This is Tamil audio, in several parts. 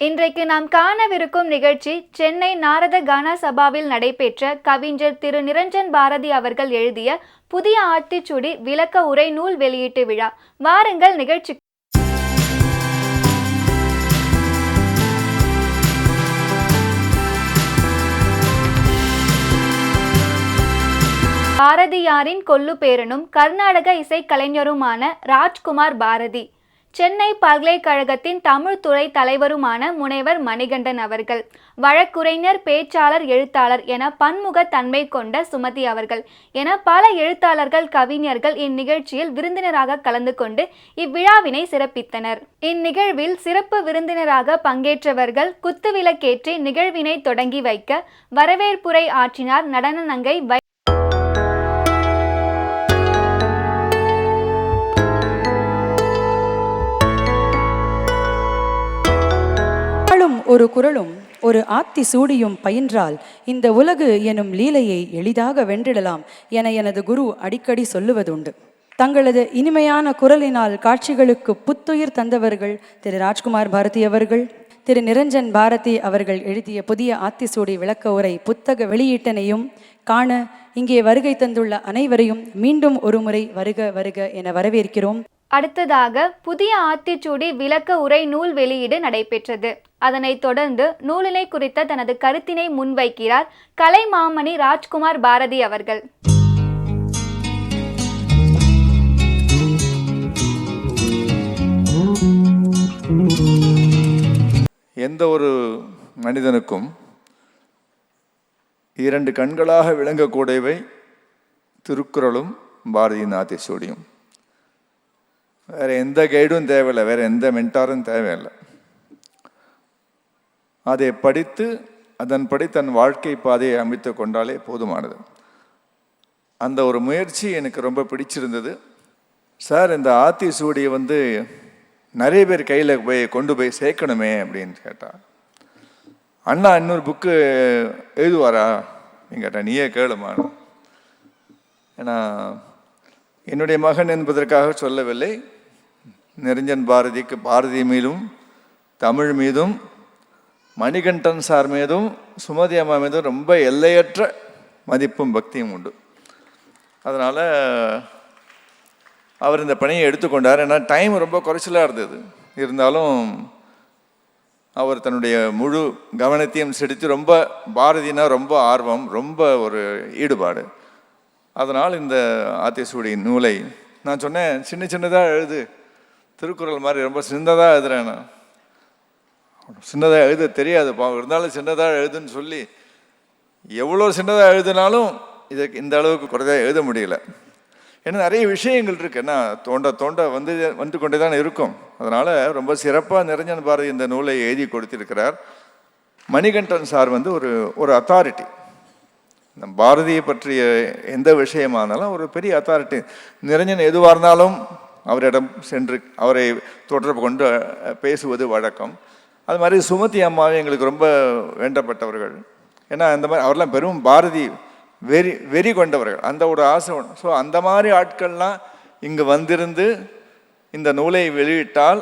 இன்றைக்கு நாம் காணவிருக்கும் நிகழ்ச்சி சென்னை நாரத கானா சபாவில் நடைபெற்ற கவிஞர் திரு நிரஞ்சன் பாரதி அவர்கள் எழுதிய புதிய ஆத்திச்சுடி விளக்க உரை நூல் வெளியீட்டு விழா. வாருங்கள் நிகழ்ச்சி பாரதியாரின் கொல்லு பேரனும் கர்நாடக இசைக்கலைஞருமான ராஜ்குமார் பாரதி. சென்னை பல்கலைக்கழகத்தின் தமிழ் துறை தலைவருமான முனைவர் மணிகண்டன் அவர்கள் வழக்குரைஞர் பேச்சாளர் எழுத்தாளர் என பன்முக தன்மை கொண்ட சுமதி அவர்கள் என பல எழுத்தாளர்கள் கவிஞர்கள் இந்நிகழ்ச்சியில் விருந்தினராக கலந்து கொண்டு இவ்விழாவினை சிறப்பித்தனர். இந்நிகழ்வில் சிறப்பு விருந்தினராக பங்கேற்றவர்கள் குத்துவிளக்கேற்றி நிகழ்வினை தொடங்கி வைக்க வரவேற்புரை ஆற்றினார் நடன நங்கை ஒரு குரலும் ஒரு ஆத்தி சூடியும் பயின்றால் இந்த உலகு எனும் லீலையை எளிதாக வென்றிடலாம் என எனது குரு அடிக்கடி சொல்லுவதுண்டு. தங்களது இனிமையான குரலினால் காட்சிகளுக்கு புத்துயிர் தந்தவர்கள் திரு ராஜ்குமார் பாரதி அவர்கள் திரு நிரஞ்சன் பாரதி அவர்கள் எழுதிய புதிய ஆத்திசூடி விளக்க உரை புத்தக வெளியீட்டனையும் காண இங்கே வருகை தந்துள்ள அனைவரையும் மீண்டும் ஒருமுறை வருக வருக என வரவேற்கிறோம். அடுத்ததாக புதிய ஆத்திச்சூடி விளக்க உரை நூல் வெளியீடு நடைபெற்றது. அதனைத் தொடர்ந்து நூலினை குறித்த தனது கருத்தினை முன்வைக்கிறார் கலை மாமணி ராஜ்குமார் பாரதி அவர்கள். எந்த ஒரு மனிதனுக்கும் இரண்டு கண்களாக விளங்கக்கூடியவை திருக்குறளும் பாரதியின் ஆத்திச்சூடியும். வேறு எந்த கைடும் தேவையில்லை வேறு எந்த மென்டாரும் தேவையில்லை. அதை படித்து அதன்படி தன் வாழ்க்கை பாதையை அமைத்து கொண்டாலே போதுமானது. அந்த ஒரு முயற்சி எனக்கு ரொம்ப பிடிச்சிருந்தது. சார் இந்த ஆத்தி சூடியை வந்து நிறைய பேர் கையில் போய் கொண்டு போய் சேர்க்கணுமே அப்படின்னு கேட்டா அண்ணா இன்னொரு புக்கு எழுதுவாரா? அப்படின்னு கேட்டா நீயே கேளுமா? ஏன்னா என்னுடைய மகன் என்பதற்காக சொல்லவில்லை. நிரஞ்சன் பாரதிக்கு பாரதி மீதும் தமிழ் மீதும் மணிகண்டன் சார் மீதும் சுமதி அம்மா மீதும் ரொம்ப எல்லையற்ற மதிப்பும் பக்தியும் உண்டு. அதனால் அவர் இந்த பணியை எடுத்துக்கொண்டார் ஏன்னா டைம் ரொம்ப குறைச்சலாக இருந்தது. இருந்தாலும் அவர் தன்னுடைய முழு கவனத்தையும் செலுத்தி ரொம்ப பாரதினா ரொம்ப ஆர்வம் ரொம்ப ஒரு ஈடுபாடு. அதனால் இந்த ஆத்திசூடி நூலை நான் சொன்னேன் சின்ன சின்னதாக எழுது. திருக்குறள் மாதிரி ரொம்ப சின்னதாக எழுதுறேன் நான். சின்னதாக எழுத தெரியாது பாவம். இருந்தாலும் சின்னதாக எழுதுன்னு சொல்லி எவ்வளோ சின்னதாக எழுதினாலும் இதுக்கு இந்த அளவுக்கு குறைதாக எழுத முடியல. ஏன்னா நிறைய விஷயங்கள் இருக்கு. என்ன தோண்ட தோண்ட வந்து வந்து கொண்டே தான் இருக்கும். அதனால் ரொம்ப சிறப்பாக நிரஞ்சன் பாரதி இந்த நூலை எழுதி கொடுத்திருக்கிறார். மணிகண்டன் சார் வந்து ஒரு ஒரு அத்தாரிட்டி இந்த பாரதியை பற்றிய எந்த விஷயமானாலும் ஒரு பெரிய அத்தாரிட்டி நிரஞ்சன் எதுவாக இருந்தாலும் அவரிடம் சென்று அவரை தொடர்பு கொண்டு பேசுவது வழக்கம். அது மாதிரி சுமதி அம்மாவே எங்களுக்கு ரொம்ப வேண்டப்பட்டவர்கள். ஏன்னா அந்த மாதிரி அவர்லாம் பெரும் பாரதி வெறி வெறி கொண்டவர்கள். அந்த ஒரு ஆசை ஸோ அந்த மாதிரி ஆட்கள்லாம் இங்கு வந்திருந்து இந்த நூலை வெளியிட்டால்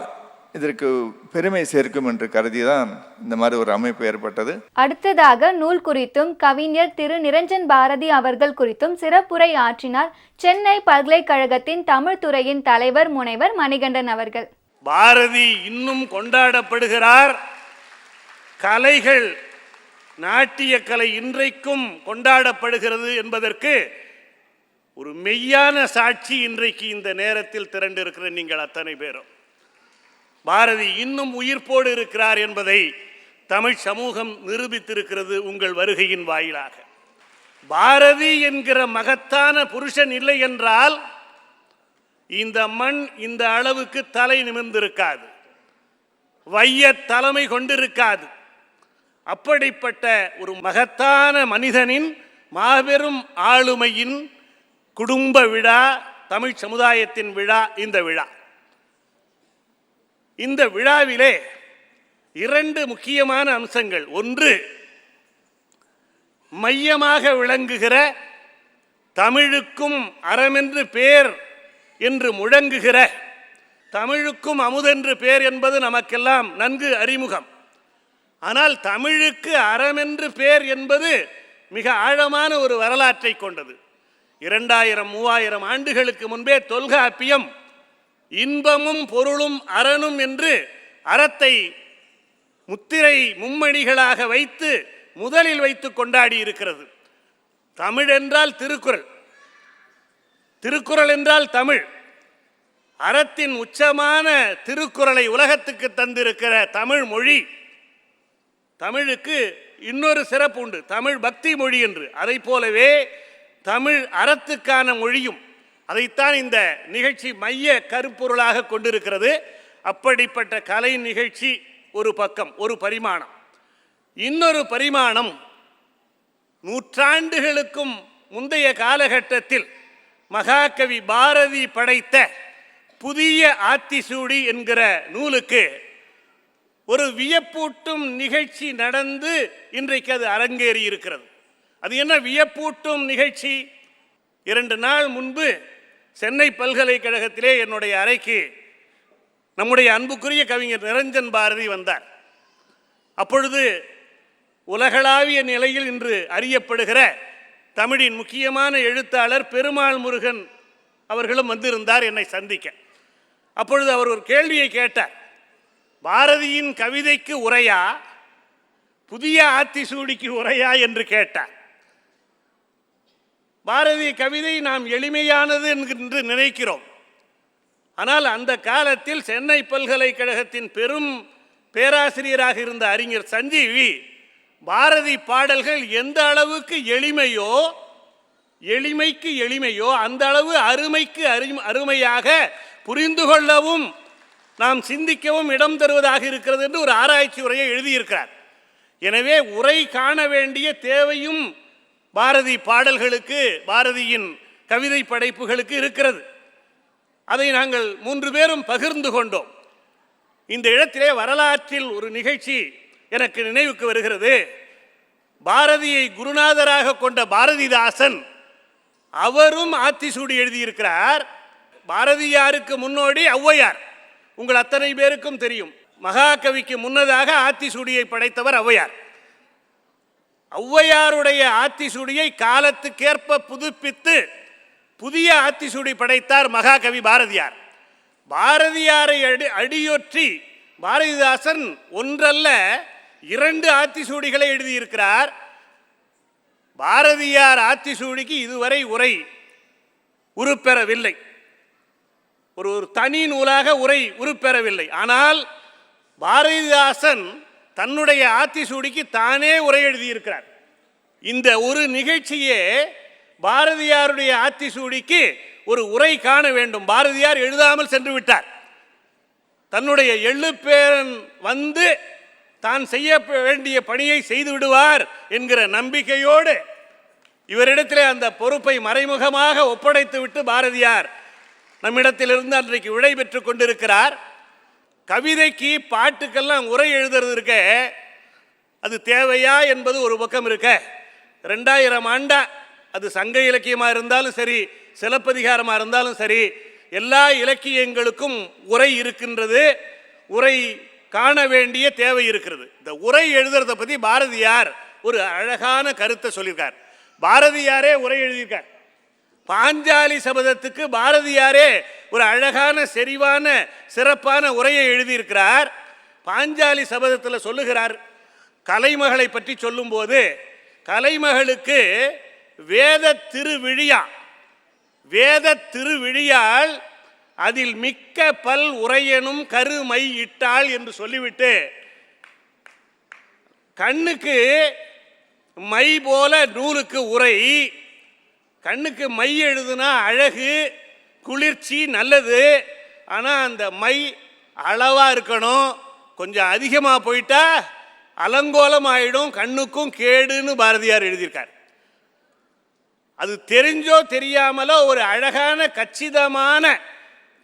இதற்கு பெருமை சேர்க்கும் என்று கருதி தான் இந்த மாதிரி ஒரு அமைப்பு ஏற்பட்டது. அடுத்ததாக நூல் குறித்தும் கவிஞர் திரு. நிரஞ்சன் பாரதி அவர்கள் குறித்தும் சிறப்புரை ஆற்றினார் சென்னை பல்கலைக்கழகத்தின் தமிழ் துறையின் தலைவர் முனைவர் மணிகண்டன் அவர்கள். பாரதி இன்னும் கொண்டாடப்படுகிறார். கலைகள் நாட்டிய கலை இன்றைக்கும் கொண்டாடப்படுகிறது என்பதற்கு ஒரு மெய்யான சாட்சி இன்றைக்கு இந்த நேரத்தில் திரண்டிருக்கிற நீங்கள் அத்தனை பேரும். பாரதி இன்னும் உயிர்ப்போடு இருக்கிறார் என்பதை தமிழ் சமூகம் நிரூபித்திருக்கிறது உங்கள் வருகையின் வாயிலாக. பாரதி என்கிற மகத்தான புருஷன் இல்லை என்றால் இந்த மண் இந்த அளவுக்கு தலை நிமிர்ந்திருக்காது. வைய தலைமை கொண்டிருக்காது. அப்படிப்பட்ட ஒரு மகத்தான மனிதனின் மாபெரும் ஆளுமையின் குடும்ப விழா தமிழ் சமுதாயத்தின் விழா இந்த விழா. இந்த விழாவிலே இரண்டு முக்கியமான அம்சங்கள். ஒன்று மையமாக விளங்குகிற தமிழுக்கும் அறமென்று பேர் என்று முழங்குகிற தமிழுக்கும் அமுதென்று பேர் என்பது நமக்கெல்லாம் நன்கு அறிமுகம். ஆனால் தமிழுக்கு அறமென்று பேர் என்பது மிக ஆழமான ஒரு வரலாற்றை கொண்டது. இரண்டாயிரம் மூவாயிரம் ஆண்டுகளுக்கு முன்பே தொல்காப்பியம் இன்பமும் பொருளும் அறனும் என்று அறத்தை முத்திரை மும்மணிகளாக வைத்து முதலில் வைத்து கொண்டாடி இருக்கிறது. தமிழ் என்றால் திருக்குறள். திருக்குறள் என்றால் தமிழ். அறத்தின் உச்சமான திருக்குறளை உலகத்துக்கு தந்திருக்கிற தமிழ் மொழி. தமிழுக்கு இன்னொரு சிறப்பு உண்டு. தமிழ் பக்தி மொழி என்று. அதை போலவே தமிழ் அறத்துக்கான மொழியும் அதைத்தான் இந்த நிகழ்ச்சி மைய கருப்பொருளாக கொண்டிருக்கிறது. அப்படிப்பட்ட கலை நிகழ்ச்சி ஒரு பக்கம் ஒரு பரிமாணம். இன்னொரு பரிமாணம் நூற்றாண்டுகளுக்கும் முந்தைய காலகட்டத்தில் மகாகவி பாரதி படைத்த புதிய ஆத்திசூடி என்கிற நூலுக்கு ஒரு வியப்பூட்டும் நிகழ்ச்சி நடந்து இன்றைக்கு அது அரங்கேறி இருக்கிறது அது என்ன வியப்பூட்டும் நிகழ்ச்சி? இரண்டு நாள் முன்பு சென்னை பல்கலைக்கழகத்திலே என்னுடைய அறைக்கு நம்முடைய அன்புக்குரிய கவிஞர் நிரஞ்சன் பாரதி வந்தார். அப்பொழுது உலகளாவிய நிலையில் இன்று அறியப்படுகிற தமிழின் முக்கியமான எழுத்தாளர் பெருமாள் முருகன் அவர்களும் வந்திருந்தார் என்னை சந்திக்க. அப்பொழுது அவர் ஒரு கேள்வியை கேட்டார். பாரதியின் கவிதைக்கு உரையா? புதிய ஆத்திசூடிக்கு உரையா? என்று கேட்டார். பாரதி கவிதை நாம் எளிமையானது என்று நினைக்கிறோம். ஆனால் அந்த காலத்தில் சென்னை பல்கலைக்கழகத்தின் பெரும் பேராசிரியராக இருந்த அறிஞர் சஞ்சீவி பாரதி பாடல்கள் எந்த அளவுக்கு எளிமையோ எளிமைக்கு எளிமையோ அந்த அளவு அருமைக்கு அரு- அருமையாக புரிந்து கொள்ளவும் நாம் சிந்திக்கவும் இடம் தருவதாக இருக்கிறது என்று ஒரு ஆராய்ச்சி உரையை எழுதியிருக்கிறார். எனவே உரை காண வேண்டிய தேவையும் பாரதி பாடல்களுக்கு பாரதியின் கவிதை படைப்புகளுக்கு இருக்கிறது. அதை நாங்கள் மூன்று பேரும் பகிர்ந்து கொண்டோம். இந்த இடத்திலே வரலாற்றில் ஒரு நிகழ்ச்சி எனக்கு நினைவுக்கு வருகிறது. பாரதியை குருநாதராக கொண்ட பாரதிதாசன் அவரும் ஆத்திசூடி எழுதியிருக்கிறார். பாரதியாருக்கு முன்னோடி ஔவையார். உங்கள் அத்தனை பேருக்கும் தெரியும். மகாகவிக்கு முன்னதாக ஆத்திசூடியை படைத்தவர் ஔவையார். ஔவையாருடைய ஆத்திசூடியை காலத்துக்கேற்ப புதுப்பித்து புதிய ஆத்திசூடி படைத்தார் மகாகவி பாரதியார். பாரதியாரை அடி அடியொற்றி பாரதிதாசன் ஒன்றல்ல இரண்டு ஆத்திசூடிகளை எழுதியிருக்கிறார். பாரதியார் ஆத்திசூடிக்கு இதுவரை உரை உருப்பெறவில்லை. ஒரு ஒரு தனி நூலாக உரை உருப்பெறவில்லை. ஆனால் பாரதிதாசன் தன்னுடைய ஆத்திசூடிக்கு தானே உரை எழுதியிருக்கிறார். இந்த ஒரு நிகழ்ச்சியே பாரதியாருடைய ஆத்திசூடிக்கு ஒரு உரை காண வேண்டும். பாரதியார் எழுதாமல் சென்று விட்டார். தன்னுடைய எள்ளுப்பேரன் வந்து தான் செய்ய வேண்டிய பணியை செய்து விடுவார் என்கிற நம்பிக்கையோடு இவரிடத்திலே அந்த பொறுப்பை மறைமுகமாக ஒப்படைத்து விட்டு பாரதியார் நம்மிடத்திலிருந்து அன்றைக்கு விடை பெற்று கொண்டிருக்கிறார். கவிதைக்கு பாட்டுக்கெல்லாம் உரை எழுதுறது இருக்க அது தேவையா என்பது ஒரு பக்கம் இருக்க. ரெண்டாயிரம் ஆண்டா அது சங்க இலக்கியமாக இருந்தாலும் சரி சிலப்பதிகாரமாக இருந்தாலும் சரி எல்லா இலக்கியங்களுக்கும் உரை இருக்கின்றது. உரை காண வேண்டிய தேவை இருக்கிறது. இந்த உரை எழுதுறத பற்றி பாரதியார் ஒரு அழகான கருத்தை சொல்லியிருக்கார். பாரதியாரே உரை எழுதியிருக்கார். பாஞ்சாலி சபதத்துக்கு பாரதியாரே ஒரு அழகான செறிவான சிறப்பான உரையை எழுதியிருக்கிறார். பாஞ்சாலி சபதத்தில் சொல்லுகிறார். கலைமகளை பற்றி சொல்லும்போது கலைமகளுக்கு வேத திருவிழியா? வேத திருவிழியால் அதில் மிக்க பல் உரையனும் கருமை இட்டாள் என்று சொல்லிவிட்டு கண்ணுக்கு மை போல நூலுக்கு உரை கண்ணுக்கு மை எழுதுனா அழகு குளிர்ச்சி நல்லது ஆனால் அந்த மை அளவாக இருக்கணும். கொஞ்சம் அதிகமாக போயிட்டா அலங்கோலம் ஆகிடும் கண்ணுக்கும் கேடுன்னு பாரதியார் எழுதியிருக்கார். அது தெரிஞ்சோ தெரியாமலோ ஒரு அழகான கச்சிதமான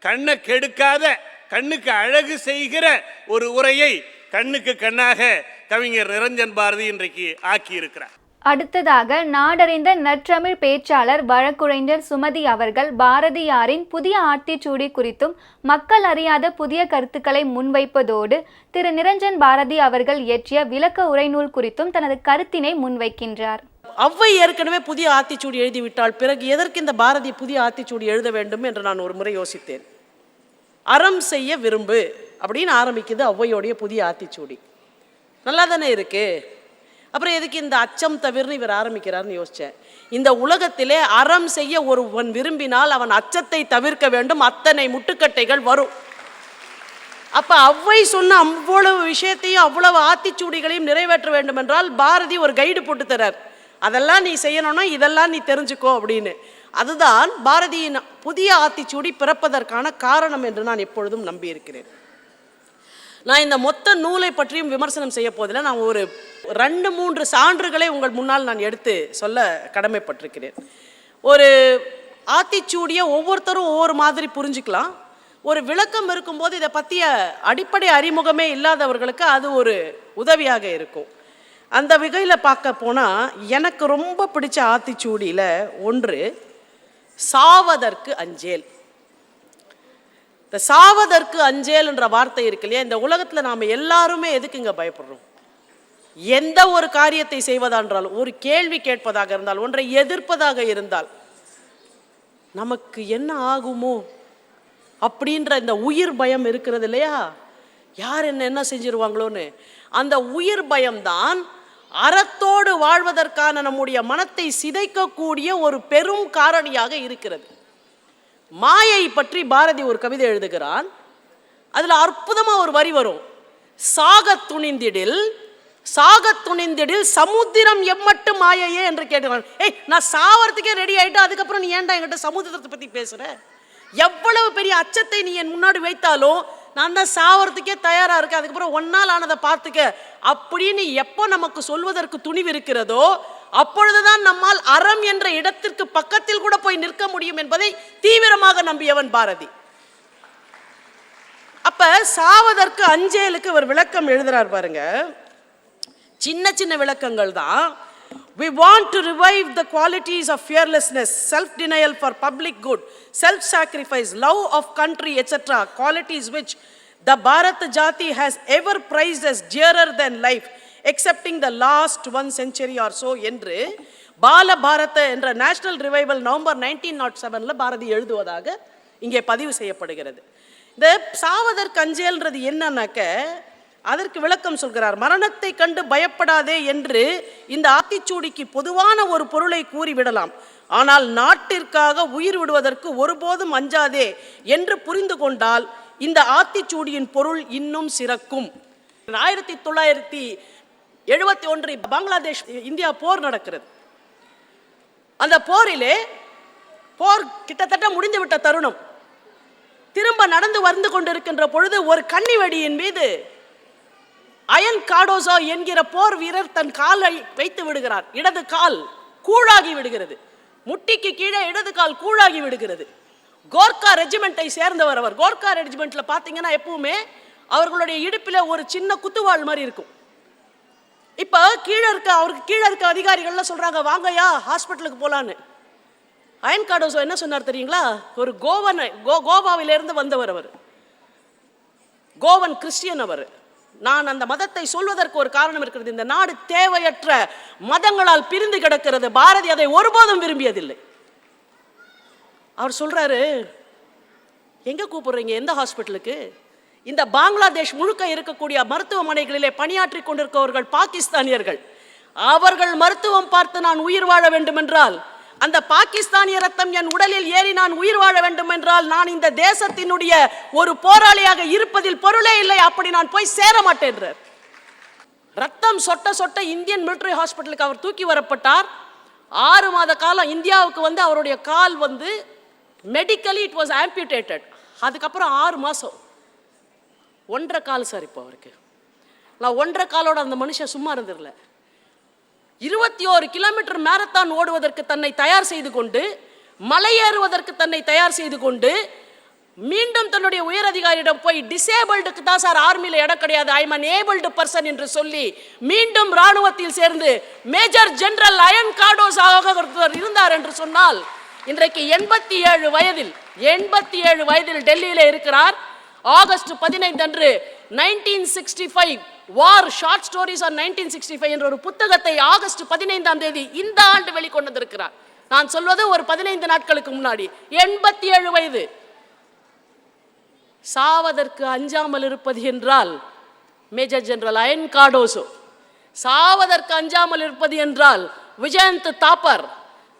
கண்ணை கெடுக்காத கண்ணுக்கு அழகு செய்கிற ஒரு உரையை கண்ணுக்கு கண்ணாக கவிஞர் நிரஞ்சன் பாரதி இன்றைக்கு ஆக்கி இருக்கிறார் அடுத்ததாக நாடறிந்த நற்றமிழ் பேச்சாளர் வழக்குரைஞர் சுமதி அவர்கள் பாரதியாரின் புதிய ஆத்திச்சூடி குறித்தும் மக்கள் அறியாத புதிய கருத்துக்களை முன்வைப்பதோடு திரு. நிரஞ்சன் பாரதி அவர்கள் இயற்றிய விளக்க உரைநூல் குறித்தும் தனது கருத்தினை முன்வைக்கின்றார். ஔவை ஏற்கனவே புதிய ஆத்திச்சூடி எழுதிவிட்டால் பிறகு எதற்கு இந்த பாரதி புதிய ஆத்திச்சூடி எழுத வேண்டும் என்று நான் ஒரு முறை யோசித்தேன். அறம் செய்ய விரும்பு அப்படின்னு ஆரம்பிக்குது ஔவையோடைய புதிய ஆத்திச்சூடி நல்லா தானே இருக்குது அப்புறம் எதுக்கு இந்த அச்சம் தவிர்னு இவர் ஆரம்பிக்கிறார்னு யோசித்தேன் இந்த உலகத்திலே அறம் செய்ய ஒருவன் விரும்பினால் அவன் அச்சத்தை தவிர்க்க வேண்டும் அத்தனை முட்டுக்கட்டைகள் வரும். அப்போ அவ்வை சொன்ன அவ்வளவு விஷயத்தையும் அவ்வளவு ஆத்திச்சூடிகளையும் நிறைவேற்ற வேண்டும் என்றால் பாரதி ஒரு கைடு போட்டு தரார். அதெல்லாம் நீ செய்யணும்னா இதெல்லாம் நீ தெரிஞ்சுக்கோ அப்படின்னு. அதுதான் பாரதியின் புதிய ஆத்திச்சூடி பிறப்பதற்கான காரணம் என்று நான் எப்பொழுதும் நம்பியிருக்கிறேன். நான் இந்த மொத்த நூலை பற்றியும் விமர்சனம் செய்ய போதில் நான் ஒரு ரெண்டு மூன்று சான்றுகளை உங்கள் முன்னால் நான் எடுத்து சொல்ல கடமைப்பட்டிருக்கிறேன். ஒரு ஆத்திச்சூடியை ஒவ்வொருத்தரும் ஒவ்வொரு மாதிரி புரிஞ்சுக்கலாம். ஒரு விளக்கம் இருக்கும்போது இதை பற்றிய அடிப்படை அறிமுகமே இல்லாதவர்களுக்கு அது ஒரு உதவியாக இருக்கும். அந்த வகையில் பார்க்க போனால் எனக்கு ரொம்ப பிடிச்ச ஆத்திச்சூடியில் ஒன்று சாவதற்கு அஞ்சேல். இந்த சாவதற்கு அஞ்சேல்ன்ற வார்த்தை இருக்கு இல்லையா? இந்த உலகத்தில் நாம் எல்லாருமே எதுக்குங்க பயப்படுறோம்? எந்த ஒரு காரியத்தை செய்வதா என்றாலும் ஒரு கேள்வி கேட்பதாக இருந்தால் ஒன்றை எதிர்ப்பதாக இருந்தால் நமக்கு என்ன ஆகுமோ அப்படின்ற இந்த உயிர் பயம் இருக்கிறது இல்லையா? யார் என்ன என்ன செஞ்சிருவாங்களோன்னு? அந்த உயிர் பயம்தான் அறத்தோடு வாழ்வதற்கான நம்முடைய மனத்தை சிதைக்கக்கூடிய ஒரு பெரும் காரணியாக இருக்கிறது. மாயை பற்றி பாரதி ஒரு கவிதை எழுதுகிறான். அதில் அற்புதமாக ஒரு வரி வரும். சாகத் துணிந்திடில் சாக துணிந்திடில் சமுத்திரம் எம்மட்டு மாயையே என்று கேட்டுக்கிறான் ஏய் நான் சாவறதுக்கே ரெடி ஆகிட்டு அதுக்கப்புறம் நீ ஏன்டா என்கிட்ட சமுத்திரத்தை பற்றி பேசுகிற எவ்வளவு பெரிய அச்சத்தை நீ என் முன்னாடி வைத்தாலும் நான் தான் சாவறதுக்கே தயாராக இருக்கேன். அதுக்கப்புறம் ஒன்னால் ஆனதை பார்த்துக்க. அப்படின்னு எப்போ நமக்கு சொல்வதற்கு துணிவு இருக்கிறதோ அப்பொழுதுதான் நம்மால் அறம் என்ற இடத்திற்கு பக்கத்தில் கூட போய் நிற்க முடியும் என்பதை தீவிரமாக நம்பியவன் பாரதி அப்ப சாவதற்கு அஞ்சேலுக்கு ஒரு விளக்கம் எழுதுறார் பாருங்க சின்ன சின்ன விளக்கங்கள் தான் we want to revive the qualities of fearlessness self denial for public good self sacrifice love of country etcetera qualities which the Bharat Jati has ever prized as dearer than life excepting the last one century or so என்று பால பாரத என்ற national revival November nineteen nought செவனில் பாரதி எழுதுவதாக இங்கே பதிவு செய்யப்படுகிறது. இந்த சாவதற்கு அஞ்சேல்ன்றது என்னன்னாக்க அதற்கு விளக்கம் சொல்கிறார் மரணத்தை கண்டு பயப்படாதே என்று இந்த ஆத்திச்சூடிக்கு பொதுவான ஒரு பொருளை கூறிவிடலாம். ஆனால் நாட்டிற்காக உயிர் விடுவதற்கு ஒருபோதும் அஞ்சாதே என்று புரிந்து கொண்டால் இந்த ஆத்திச்சூடியின் பொருள் இன்னும் சிறக்கும். ஆயிரத்தி தொள்ளாயிரத்தி எழுபத்தி ஒன்று பங்களாதேஷ் இந்தியா போர் நடக்கிறது. அந்த போரிலே போர் கிட்டத்தட்ட முடிந்துவிட்ட தருணம். திரும்ப நடந்து வந்து கொண்டிருக்கின்ற பொழுது ஒரு கன்னி வெடியின் மீது அயன் காடோசோ என்கிற போர் வீரர் தன் காலை வைத்து விடுகிறார். இடது கால் கூழாகி விடுகிறது. முட்டிக்கு கீழே இடது கால் கூழாகி விடுகிறது. கோர்க்கா ரெஜிமெண்ட்டை சேர்ந்தவர் அவர். கோர்க்கா ரெஜிமெண்ட்ல பார்த்தீங்கன்னா எப்பவுமே அவர்களுடைய இடுப்பில் ஒரு சின்ன குத்துவாள் மாதிரி இருக்கும். இப்போ கீழே இருக்க அவருக்கு கீழே இருக்க அதிகாரிகள்லாம் சொல்கிறாங்க வாங்கய்யா ஹாஸ்பிட்டலுக்கு போகலான்னு அயன் காடோசோ என்ன சொன்னார் தெரியுங்களா? ஒரு கோவன் கோ கோவாவிலிருந்து வந்தவர் அவர். கோவன் கிறிஸ்டியன் அவர். நான் அந்த மதத்தை சொல்வதற்கு ஒரு காரணம் இருக்கிறது. இந்த நாடு தேவையற்ற மதங்களால் பிரிந்து கிடக்கிறது. பாரதி அதை ஒருபோதும் விரும்பியதில்லை. அவர் சொல்றாரு எங்க கூப்பிடுறீங்க? எந்த ஹாஸ்பிட்டலுக்கு? இந்த பங்களாதேஷ் முழுக்க இருக்கக்கூடிய மருத்துவமனைகளிலே பணியாற்றி கொண்டிருப்பவர்கள் பாகிஸ்தானியர்கள். அவர்கள் மருத்துவம் பார்த்து நான் உயிர் வாழ வேண்டும் என்றால் அந்த பாகிஸ்தானிய ரத்தம் என் உடலில் ஏறி நான் உயிர் வாழ வேண்டும் என்றால் நான் இந்த தேசத்தினுடைய ஒரு போராளியாக இருப்பதில் பொருளே இல்லை அப்படி நான் போய் சேர மாட்டேன்றார். ரத்தம் சொட்ட சொட்ட இந்தியன் மிலிட்டரி ஹாஸ்பிட்டலுக்கு அவர் தூக்கி வரப்பட்டார். ஆறு மாத காலம் இந்தியாவுக்கு வந்து அவருடைய கால் வந்து மெடிக்கலி இட் வாஸ் ஆம்பியூட்டேட்டட் அதுக்கப்புறம் ஆறு மாதம் ஒன்றரை கால் சார் இப்போ அவருக்கு. நான் ஒன்றரை காலோட அந்த மனுஷன் சும்மா இருந்துடல இருபத்தி ஓரு கிலோமீட்டர் மேரத்தான் ஓடுவதற்கு தன்னை தயார் செய்து கொண்டு மலையேறுவதற்கு தன்னை தயார் செய்து கொண்டு மீண்டும் தன்னுடைய உயர் அதிகாரியிடம் போய் டிசேபிள்டுக்கு தான் சார் ஆர்மியில் இடம் கிடையாது. ஐ எம் ஏபிள்டு பர்சன் என்று சொல்லி மீண்டும் ராணுவத்தில் சேர்ந்து மேஜர் ஜெனரல் அயன் கார்டோஸ் ஒருத்தர் இருந்தார் என்று சொன்னால் இன்றைக்கு எண்பத்தி ஏழு வயதில் எண்பத்தி ஏழு வயதில் டெல்லியில் இருக்கிறார். ஆகஸ்ட் பதினைந்து அன்று nineteen sixty five war short stories on nineteen sixty five என்ற ஒரு புத்தகத்தை ஆகஸ்ட் பதினைந்தாம் தேதி இந்த ஆண்டு வெளிக்கொண்டிருக்கிறார். நான் சொல்வது ஒரு பதினைந்து நாட்களுக்கு முன்னாடி எண்பத்தி ஏழு வயது. சாவதற்கு அஞ்சாமல் இருப்பது என்றால் மேஜர் ஜெனரல் அயன் கார்டோசோ சாவதற்கு அஞ்சாமல் இருப்பது என்றால் விஜயந்த் தாப்பர்.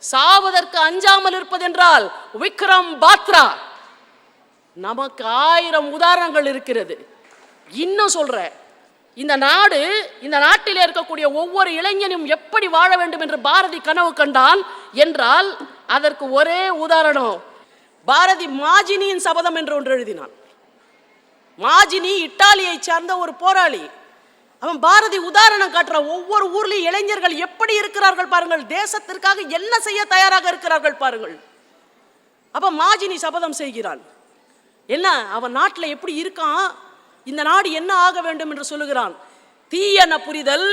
சாவதற்கு அஞ்சாமல் இருப்பது என்றால் விக்ரம் பாத்ரா. நமக்கு ஆயிரம் உதாரணங்கள் இருக்கிறது. இன்னும் சொல்கிற இந்த நாடு இந்த நாட்டில் இருக்கக்கூடிய ஒவ்வொரு இளைஞனும் எப்படி வாழ வேண்டும் என்று பாரதி கனவு கண்டான் என்றால் அதற்கு ஒரே உதாரணம். பாரதி மாஜினியின் சபதம் என்று ஒன்று எழுதினான். மாஜினி இட்டாலியை சார்ந்த ஒரு போராளி. அவன் பாரதி உதாரணம் காட்டுற ஒவ்வொரு ஊர்லேயும் இளைஞர்கள் எப்படி இருக்கிறார்கள் பாருங்கள். தேசத்திற்காக என்ன செய்ய தயாராக இருக்கிறார்கள் பாருங்கள். அப்ப மாஜினி சபதம் செய்கிறான். என்ன அவன் நாட்டில் எப்படி இருக்கான்? இந்த நாடு என்ன ஆக வேண்டும் என்று சொல்லுகிறான். தீயன புரிதல்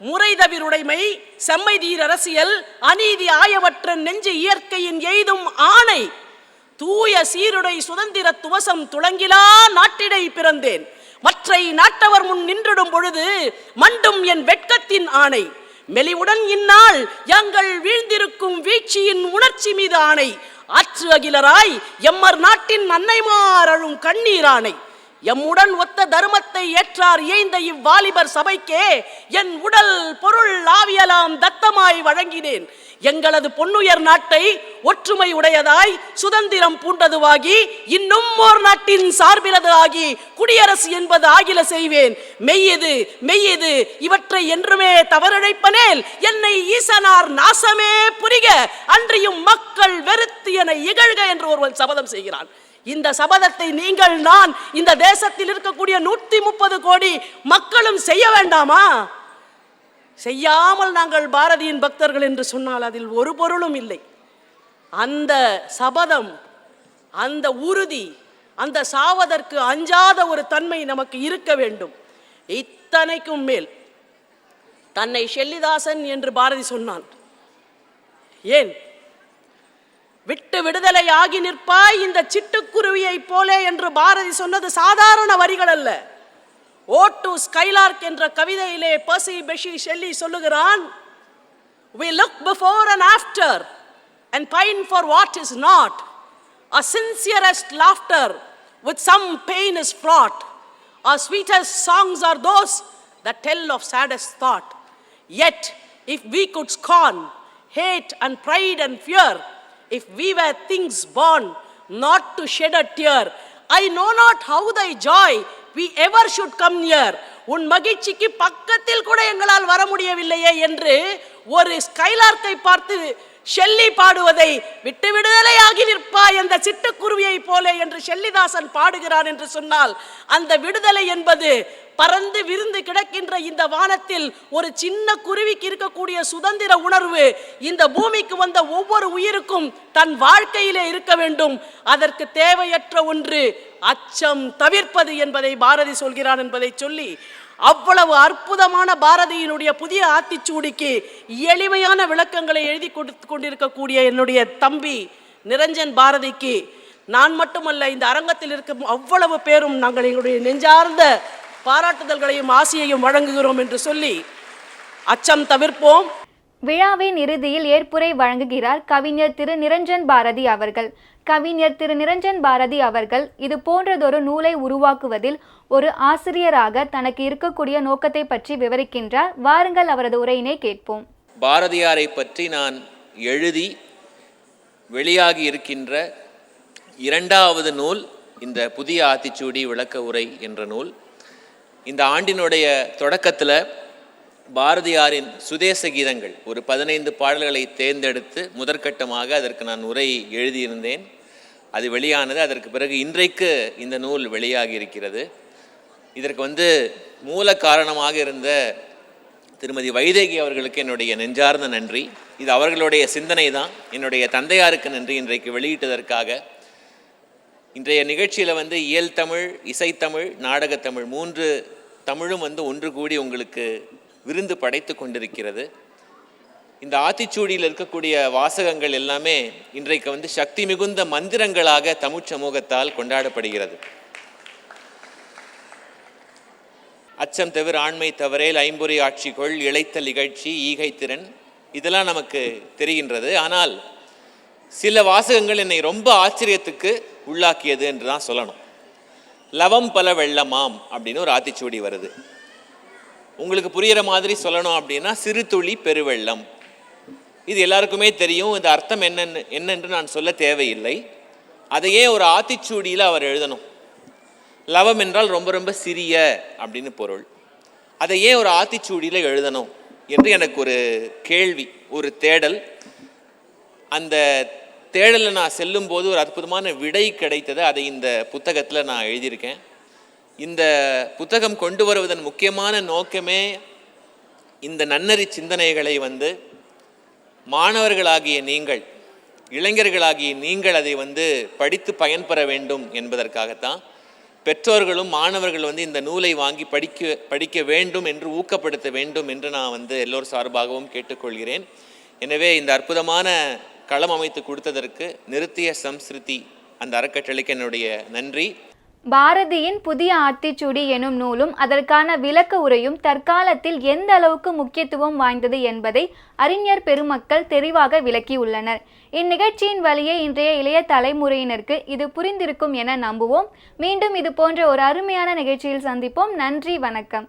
முறை தவிருடைமை செம்மை தீர் அரசியல் அநீதி ஆயவற்ற நெஞ்சு இயற்கையின் எய்தும் ஆணை. தூய சீருடை சுதந்திர துவசம் துளங்கிலா நாட்டிடை பிறந்தேன். மற்றை நாட்டவர் முன் நின்றிடும் பொழுது மண்டும் என் வெட்கத்தின் ஆணை. மெலிவுடன் இந்நாள் எங்கள் வீழ்ந்திருக்கும் வீழ்ச்சியின் உணர்ச்சி மீது ஆணை. ஆற்று அகிலராய் எம்மர் நாட்டின் அன்னைமார் அழும் கண்ணீரானை. எம்முடன் ஒத்த தர்மத்தை ஏற்றார் ஏய்ந்த இவ்வாலிபர் சபைக்கே என் உடல் பொருள் ஆவியலாம் தத்தமாய் வழங்கினேன். எங்களது பொன்னுயர் நாட்டை ஒற்றுமை உடையதாய் சுதந்திரம் பூண்டதுவாகி இன்னும் ஓர் நாட்டின் சார்பிலது ஆகி குடியரசு என்பது ஆகில செய்வேன். மெய்யது மெய்யது இவற்றை என்றுமே தவறிழைப்பனேல் என்னை ஈசனார் நாசமே புரிக அன்றியும் மக்கள் வெறுத்து என இகழ்க என்று ஒருவன் சபதம் செய்கிறான். இந்த சபதத்தை நீங்கள் நான் இந்த தேசத்தில் இருக்கக்கூடிய நூத்தி முப்பது கோடி மக்களும் செய்ய வேண்டாமா? செய்யாமல் நாங்கள் பாரதியின் பக்தர்கள் என்று சொன்னால் அதில் ஒரு பொருளும் இல்லை. அந்த சபதம் அந்த உறுதி அந்த சாவதற்கு அஞ்சாத ஒரு தன்மை நமக்கு இருக்க வேண்டும். இத்தனைக்கும் மேல் தன்னை ஷெல்லிதாசன் என்று பாரதி சொன்னான். ஏன்? விட்டு விடுதலை ஆகி நிற்பாய் இந்த சிட்டுக்குருவியைப் போலே என்று பாரதி சொன்னது சாதாரண வரிகள் அல்ல. ஓட்டு ஸ்கைலார்க் என்ற கவிதையிலே பசி பெஷி ஷெல்லி சொல்லுகிறான் We look before and after and pine for what is not. Our sincerest laughter with some pain is fraught. Our sweetest songs are those that tell of saddest thought. Yet, if we could scorn hate and pride and fear, if we were things born not to shed a tear, I know not how thy joy we ever should come near உன் மகிழ்ச்சிக்கு பக்கத்தில் கூட எங்களால் வர முடியவில்லையே என்று ஒரு ஸ்கைலார்க்கை பார்த்து ஷெல்லி பாடுவதை விட்டு விடுதலையாகி நிற்பாய் அந்த சிட்டுக்குருவியைப் போல என்று ஷெல்லிதாசன் பாடுகிறான் என்று சொன்னால் அந்த விடுதலை என்பது பறந்து விருந்து கிடக்கின்ற இந்த வானத்தில் ஒரு சின்ன குருவிக்கு இருக்கக்கூடிய சுதந்திர உணர்வு இந்த பூமிக்கு வந்த ஒவ்வொரு உயிருக்கும் தன் வாழ்க்கையிலே இருக்க வேண்டும். அதற்கு தேவையற்ற ஒன்று அச்சம் தவிர்ப்பது என்பதை பாரதி சொல்கிறான் என்பதை சொல்லி அவ்வளவு அற்புதமான பாரதியினுடைய புதிய ஆத்திச்சூடிக்கு எளிமையான விளக்கங்களை எழுதி கொடுத்து கொண்டிருக்கக்கூடிய என்னுடைய தம்பி நிரஞ்சன் பாரதிக்கு நான் மட்டுமல்ல இந்த அரங்கத்தில் இருக்கும் அவ்வளவு பேரும் நாங்கள் எங்களுடைய நெஞ்சார்ந்த பாராட்டுதல்களையும் ஆசையையும் வழங்குகிறோம் என்று சொல்லி அச்சம் தவிர்ப்போம். விழாவின் இறுதியில் ஏற்புரை வழங்குகிறார் கவிஞர் திரு நிரஞ்சன் பாரதி அவர்கள். கவிஞர் திரு நிரஞ்சன் பாரதி அவர்கள் இது போன்றதொரு நூலை உருவாக்குவதில் ஒரு ஆசிரியராக தனக்கு இருக்கக்கூடிய நோக்கத்தை பற்றி விவரிக்கின்றார். வாருங்கள் அவரது உரையினை கேட்போம். பாரதியாரை பற்றி நான் எழுதி வெளியாகி இருக்கின்ற இரண்டாவது நூல் இந்த புதிய ஆத்திச்சூடி விளக்க உரை என்ற நூல். இந்த ஆண்டினுடைய தொடக்கத்தில் பாரதியாரின் சுதேச கீதங்கள் ஒரு பதினைந்து பாடல்களை தேர்ந்தெடுத்து முதற்கட்டமாக அதற்கு நான் உரை எழுதியிருந்தேன். அது வெளியானது அதற்கு பிறகு இன்றைக்கு இந்த நூல் வெளியாகி இருக்கிறது. இதற்கு வந்து மூல காரணமாக இருந்த திருமதி வைதேகி அவர்களுக்கு என்னுடைய நெஞ்சார்ந்த நன்றி. இது அவர்களுடைய சிந்தனை தான் என்னுடைய தந்தையாருக்கு நன்றி இன்றைக்கு வெளியிட்டதற்காக. இன்றைய நிகழ்ச்சியில் வந்து இயல் தமிழ் இசைத்தமிழ் நாடகத்தமிழ் மூன்று தமிழும் வந்து ஒன்று கூடி உங்களுக்கு விருந்து படைத்து கொண்டிருக்கிறது. இந்த ஆத்திச்சூடியில் இருக்கக்கூடிய வாசகங்கள் எல்லாமே இன்றைக்கு வந்து சக்தி மிகுந்த மந்திரங்களாக தமிழ் சமூகத்தால் கொண்டாடப்படுகிறது. அச்சம் தவிர ஆண்மை தவறேல் ஐம்பொறி ஆட்சிகொள் இளைத்தல் இகழ்ச்சி ஈகை திறன். இதெல்லாம் நமக்கு தெரிகின்றது. ஆனால் சில வாசகங்கள் என்னை ரொம்ப ஆச்சரியத்துக்கு உள்ளாக்கியது என்று தான் சொல்லணும். லவம் பல வெள்ளமாம் அப்படின்னு ஒரு ஆத்திச்சூடி வருது. உங்களுக்கு புரிகிற மாதிரி சொல்லணும் அப்படின்னா சிறு துளி பெருவெள்ளம். இது எல்லாருக்குமே தெரியும். இந்த அர்த்தம் என்னென்னு என்னென்று நான் சொல்ல தேவையில்லை. அதையே ஒரு ஆத்திச்சூடியில் அவர் எழுதணும். லவம் என்றால் ரொம்ப ரொம்ப சிறிய அப்படின்னு பொருள். அதை ஏன் ஒரு ஆத்திச்சூடியில் எழுதணும் என்று எனக்கு ஒரு கேள்வி ஒரு தேடல். அந்த தேடலில் நான் செல்லும்போது ஒரு அற்புதமான விடை கிடைத்தது. அதை இந்த புத்தகத்தில் நான் எழுதியிருக்கேன். இந்த புத்தகம் கொண்டு வருவதன் முக்கியமான நோக்கமே இந்த நன்னறி சிந்தனைகளை வந்து மாணவர்களாகிய நீங்கள் இளைஞர்களாகிய நீங்கள் அதை வந்து படித்து பயன்பெற வேண்டும் என்பதற்காகத்தான். பெற்றோர்களும் மாணவர்கள் வந்து இந்த நூலை வாங்கி படிக்க படிக்க வேண்டும் என்று ஊக்கப்படுத்த வேண்டும் என்று நான் வந்து எல்லோர் சார்பாகவும் கேட்டுக்கொள்கிறேன். எனவே இந்த அற்புதமான களம் அமைத்து கொடுத்ததற்கு நிறுத்திய சம்ஸ்கிருதி அந்த அறக்கட்டளைக்கு என்னுடைய நன்றி. பாரதியின் புதிய ஆத்திச்சூடி எனும் நூலும் அதற்கான விளக்க உரையும் தற்காலத்தில் எந்த அளவுக்கு முக்கியத்துவம் வாய்ந்தது என்பதை அறிஞர் பெருமக்கள் தெளிவாக விளக்கியுள்ளனர் இந்நிகழ்ச்சியின் வழியே இன்றைய இளைய தலைமுறையினருக்கு இது புரிந்திருக்கும் என நம்புவோம். மீண்டும் இது போன்ற ஒரு அருமையான நிகழ்ச்சியில் சந்திப்போம். நன்றி வணக்கம்.